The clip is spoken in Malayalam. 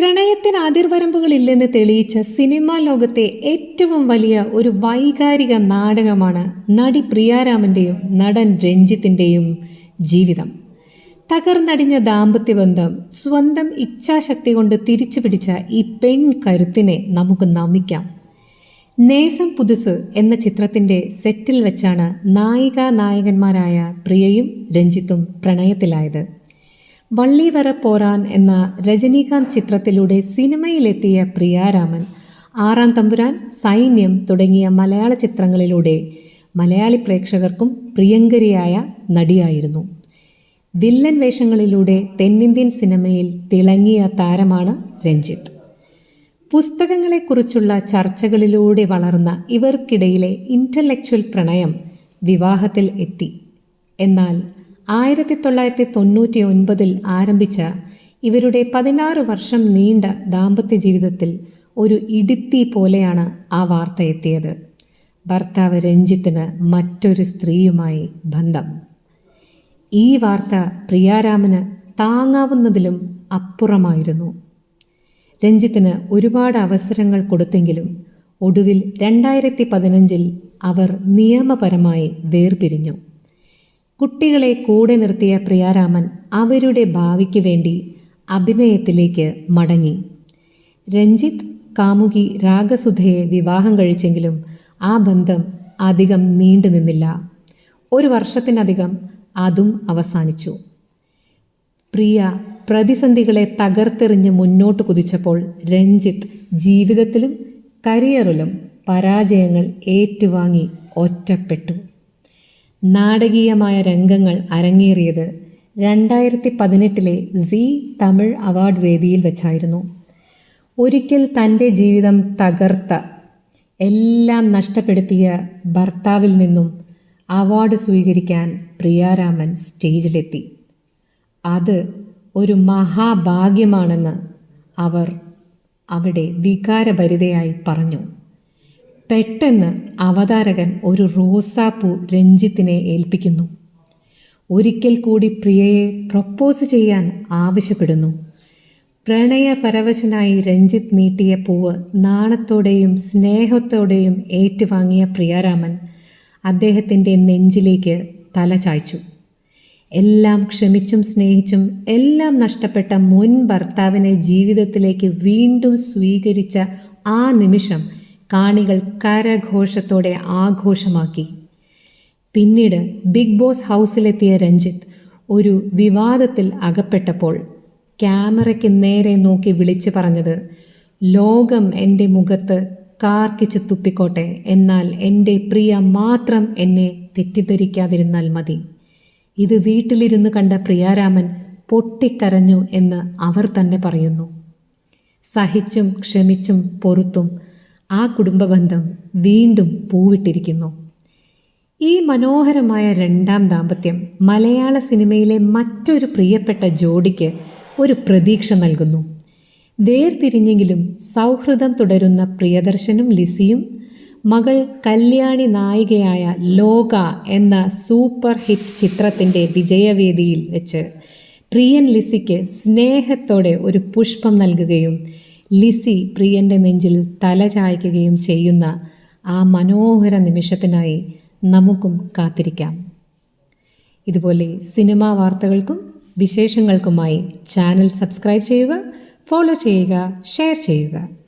പ്രണയത്തിന് അതിർവരമ്പുകളില്ലെന്ന് തെളിയിച്ച സിനിമാ ലോകത്തെ ഏറ്റവും വലിയ ഒരു വൈകാരിക നാടകമാണ് നടി പ്രിയാരാമന്റെയും നടൻ രഞ്ജിത്തിന്റെയും ജീവിതം. തകർന്നടിഞ്ഞ ദാമ്പത്യബന്ധം സ്വന്തം ഇച്ഛാശക്തി കൊണ്ട് തിരിച്ചു പിടിച്ച ഈ പെൺ കരുത്തിനെ നമുക്ക് നമിക്കാം. നേസം പുതുസ് എന്ന ചിത്രത്തിന്റെ സെറ്റിൽ വെച്ചാണ് നായിക നായകന്മാരായ പ്രിയയും രഞ്ജിത്തും പ്രണയത്തിലായത്. വള്ളിവര പോരാൻ എന്ന രജനീകാന്ത് ചിത്രത്തിലൂടെ സിനിമയിലെത്തിയ പ്രിയാരാമൻ ആറാം തമ്പുരാൻ സൈന്യം തുടങ്ങിയ മലയാള ചിത്രങ്ങളിലൂടെ മലയാളി പ്രേക്ഷകർക്കും പ്രിയങ്കരിയായ നടിയായിരുന്നു. വില്ലൻ വേഷങ്ങളിലൂടെ തെന്നിന്ത്യൻ സിനിമയിൽ തിളങ്ങിയ താരമാണ് രഞ്ജിത്ത്. പുസ്തകങ്ങളെക്കുറിച്ചുള്ള ചർച്ചകളിലൂടെ വളർന്ന ഇവർക്കിടയിലെ ഇന്റലക്ച്വൽ പ്രണയം വിവാഹത്തിൽ എത്തി. എന്നാൽ ആയിരത്തി തൊള്ളായിരത്തി തൊണ്ണൂറ്റി ഒൻപതിൽ ആരംഭിച്ച ഇവരുടെ പതിനാറ് വർഷം നീണ്ട ദാമ്പത്യ ജീവിതത്തിൽ ഒരു ഇടുത്തി പോലെയാണ് ആ വാർത്ത എത്തിയത്. ഭർത്താവ് രഞ്ജിത്തിന് മറ്റൊരു സ്ത്രീയുമായി ബന്ധം. ഈ വാർത്ത പ്രിയാരാമന് താങ്ങാവുന്നതിലും അപ്പുറമായിരുന്നു. രഞ്ജിത്തിന് ഒരുപാട് അവസരങ്ങൾ കൊടുത്തെങ്കിലും ഒടുവിൽ രണ്ടായിരത്തി പതിനഞ്ചിൽ അവർ നിയമപരമായി വേർപിരിഞ്ഞു. കുട്ടികളെ കൂടെ നിർത്തിയ പ്രിയാരാമൻ അവരുടെ ഭാവിക്ക് വേണ്ടി അഭിനയത്തിലേക്ക് മടങ്ങി. രഞ്ജിത്ത് കാമുകി രാഗസുധയെ വിവാഹം കഴിച്ചെങ്കിലും ആ ബന്ധം അധികം നീണ്ടു നിന്നില്ല. ഒരു വർഷത്തിനധികം അതും അവസാനിച്ചു. പ്രിയ പ്രതിസന്ധികളെ തകർത്തെറിഞ്ഞ് മുന്നോട്ട് കുതിച്ചപ്പോൾ രഞ്ജിത്ത് ജീവിതത്തിലും കരിയറിലും പരാജയങ്ങൾ ഏറ്റുവാങ്ങി ഒറ്റപ്പെട്ടു. നാടകീയമായ രംഗങ്ങൾ അരങ്ങേറിയത് രണ്ടായിരത്തി പതിനെട്ടിലെ സി തമിഴ് അവാർഡ് വേദിയിൽ വെച്ചായിരുന്നു. ഒരിക്കൽ തന്റെ ജീവിതം തകർത്ത എല്ലാം നഷ്ടപ്പെടുത്തിയ ഭർത്താവിൽ നിന്നും അവാർഡ് സ്വീകരിക്കാൻ പ്രിയാരാമൻ സ്റ്റേജിലെത്തി. അത് ഒരു മഹാഭാഗ്യമാണെന്ന് അവർ അവിടെ വികാരഭരിതയായി പറഞ്ഞു. പെട്ടെന്ന് അവതാരകൻ ഒരു റോസാപ്പൂ രഞ്ജിത്തിനെ ഏൽപ്പിക്കുന്നു. ഒരിക്കൽ കൂടി പ്രിയയെ പ്രപ്പോസ് ചെയ്യാൻ ആവശ്യപ്പെടുന്നു. പ്രണയപരവശനായി രഞ്ജിത്ത് നീട്ടിയ പൂവ് നാണത്തോടെയും സ്നേഹത്തോടെയും ഏറ്റുവാങ്ങിയ പ്രിയാരാമൻ അദ്ദേഹത്തിന്റെ നെഞ്ചിലേക്ക് തല ചായ്ച്ചു. എല്ലാം ക്ഷമിച്ചും സ്നേഹിച്ചും എല്ലാം നഷ്ടപ്പെട്ട മുൻ ഭർത്താവിനെ ജീവിതത്തിലേക്ക് വീണ്ടും സ്വീകരിച്ച ആ നിമിഷം കാണികൾ കരഘോഷത്തോടെ ആഘോഷമാക്കി. പിന്നീട് ബിഗ് ബോസ് ഹൗസിലെത്തിയ രഞ്ജിത്ത് ഒരു വിവാദത്തിൽ അകപ്പെട്ടപ്പോൾ ക്യാമറയ്ക്ക് നേരെ നോക്കി വിളിച്ചു പറഞ്ഞത് ലോകം എന്റെ മുഖത്ത് കാർക്കിച്ച് തുപ്പിക്കോട്ടെ എന്നാൽ എന്റെ പ്രിയ മാത്രം എന്നെ തെറ്റിദ്ധരിക്കാതിരുന്നാൽ മതി. ഇത് വീട്ടിലിരുന്ന് കണ്ട പ്രിയാരാമൻ പൊട്ടിക്കരഞ്ഞു എന്ന് അവർ തന്നെ പറയുന്നു. സഹിച്ചും ക്ഷമിച്ചും പൊറുത്തും ആ കുടുംബബന്ധം വീണ്ടും പൂവിട്ടിരിക്കുന്നു. ഈ മനോഹരമായ രണ്ടാം ദാമ്പത്യം മലയാള സിനിമയിലെ മറ്റൊരു പ്രിയപ്പെട്ട ജോഡിക്ക് ഒരു പ്രതീക്ഷ നൽകുന്നു. വേർപിരിഞ്ഞെങ്കിലും സൗഹൃദം തുടരുന്ന പ്രിയദർശനും ലിസിയും മകൾ കല്യാണി നായികയായ ലോക എന്ന സൂപ്പർ ഹിറ്റ് ചിത്രത്തിന്റെ വിജയവേദിയിൽ വെച്ച് പ്രിയൻ ലിസിക്ക് സ്നേഹത്തോടെ ഒരു പുഷ്പം നൽകുകയും ലിസി പ്രിയന്റെ നെഞ്ചിൽ തല ചായ്ക്കുകയും ചെയ്യുന്ന ആ മനോഹര നിമിഷത്തിനായി നമുക്കും കാത്തിരിക്കാം. ഇതുപോലെ സിനിമാ വാർത്തകൾക്കും വിശേഷങ്ങൾക്കുമായി ചാനൽ സബ്സ്ക്രൈബ് ചെയ്യുക ഫോളോ ചെയ്യുക ഷെയർ ചെയ്യുക.